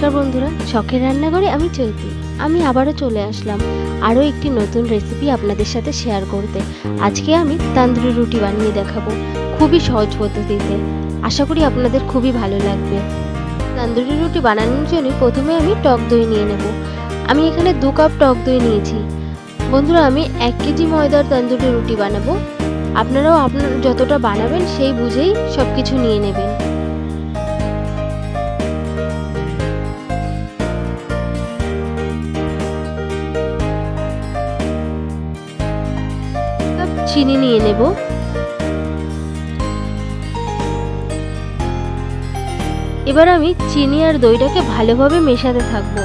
নমস্কার বন্ধুরা, শখের রান্নাঘরে আমি চৈতি। আমি আবারও চলে আসলাম আরও একটি নতুন রেসিপি আপনাদের সাথে শেয়ার করতে। আজকে আমি তান্দুরি রুটি বানিয়ে দেখাবো, খুবই সহজ পদ্ধতিতে। আশা করি আপনাদের খুবই ভালো লাগবে। তান্দুরি রুটি বানানোর জন্য প্রথমে আমি টক দই নিয়ে নেব। আমি এখানে দু কাপ টক দই নিয়েছি। বন্ধুরা, আমি এক কেজি ময়দার তান্দুরি রুটি বানাবো। আপনারাও আপনার যতটা বানাবেন সেই বুঝেই সব কিছু নিয়ে নেবেন। চিনি নিয়ে নেব। এবার আমি চিনি আর দইটাকে ভালোভাবে মেশাতে থাকব।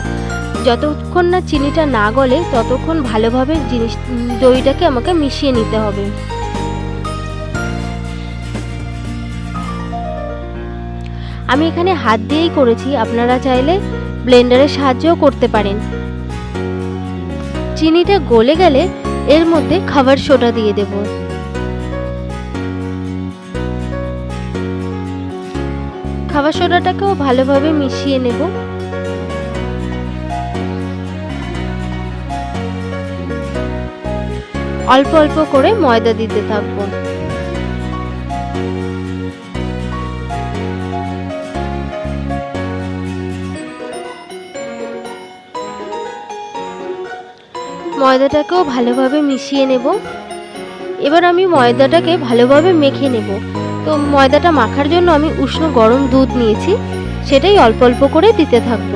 যতক্ষণ না চিনিটা না গলে, ততক্ষণ ভালোভাবে জিনিস দইটাকে আমাকে মিশিয়ে নিতে হবে। আমি এখানে হাত দিয়েই করেছি, আপনারা চাইলে ব্লেন্ডারের সাহায্যও করতে পারেন। চিনিটা গলে গেলে এর মধ্যে খাবার সোডা দিয়ে দেব। খাবার সোডাটাকেও ভালোভাবে মিশিয়ে নেব। অল্প অল্প করে ময়দা দিতে থাকব। ময়দাটাকেও ভালোভাবে মিশিয়ে নেব। এবার আমি ময়দাটাকে ভালোভাবে মেখে নেব। তো ময়দাটা মাখার জন্য আমি উষ্ণ গরম দুধ নিয়েছি, সেটাই অল্প অল্প করে দিতে থাকব।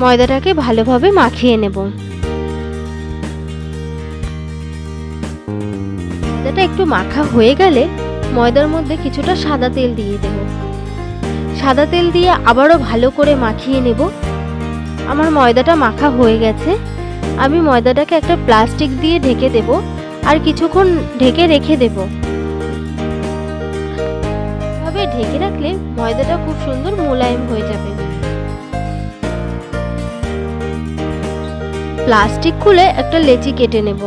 ময়দাটাকে ভালোভাবে মাখিয়ে নেব। ময়দাটা একটু মাখা হয়ে গেলে ময়দার মধ্যে কিছুটা সাদা তেল দিয়ে দেব। সাদা তেল দিয়ে আবারও ভালো করে মাখিয়ে নেব। আমার ময়দাটা মাখা হয়ে গেছে। আমি ময়দাটাকে একটা প্লাস্টিক দিয়ে ঢেকে দেব আর কিছুক্ষণ ঢেকে রেখে দেব। ভাবে ঢেকে রাখলে ময়দাটা খুব সুন্দর মোলায়েম হয়ে যাবে। প্লাস্টিক খুলে একটা লেচি কেটে নেব।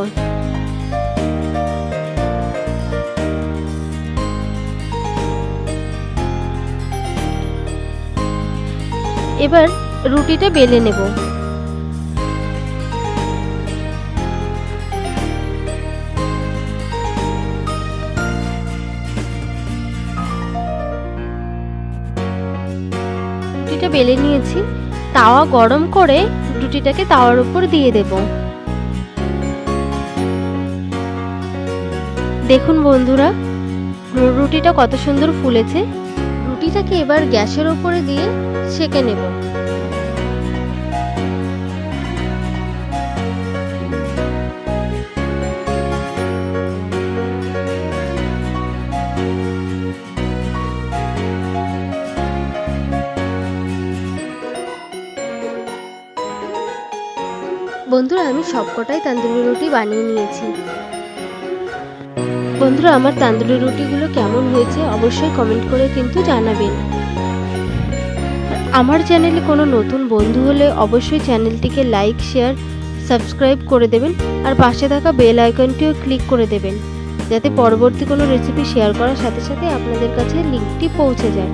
এবার রুটিটা বেলে নেব। রুটিটা বেলে নিয়েছি। তাওয়া গরম করে রুটিটাকে তাওয়ার উপর দিয়ে দেব। দেখুন বন্ধুরা, রুটিটা কত সুন্দর ফুলেছে। রুটিটাকে এবার গ্যাসের উপরে দিয়ে সেকে নেব। বন্ধুরা, আমি সবকটাই তান্দুরি রুটি বানিয়ে নিয়েছি। বন্ধুরা, আমার তান্দুরি রুটিগুলো কেমন হয়েছে অবশ্যই কমেন্ট করে কিন্তু জানাবেন। আমার চ্যানেলে কোনো নতুন বন্ধু হলে অবশ্যই চ্যানেলটিকে লাইক শেয়ার সাবস্ক্রাইব করে দেবেন আর পাশে থাকা বেল আইকনটিও ক্লিক করে দেবেন। যাতে পরবর্তী কোনো রেসিপি শেয়ার করার সাথে সাথে আপনাদের কাছে লিঙ্কটি পৌঁছে যায়।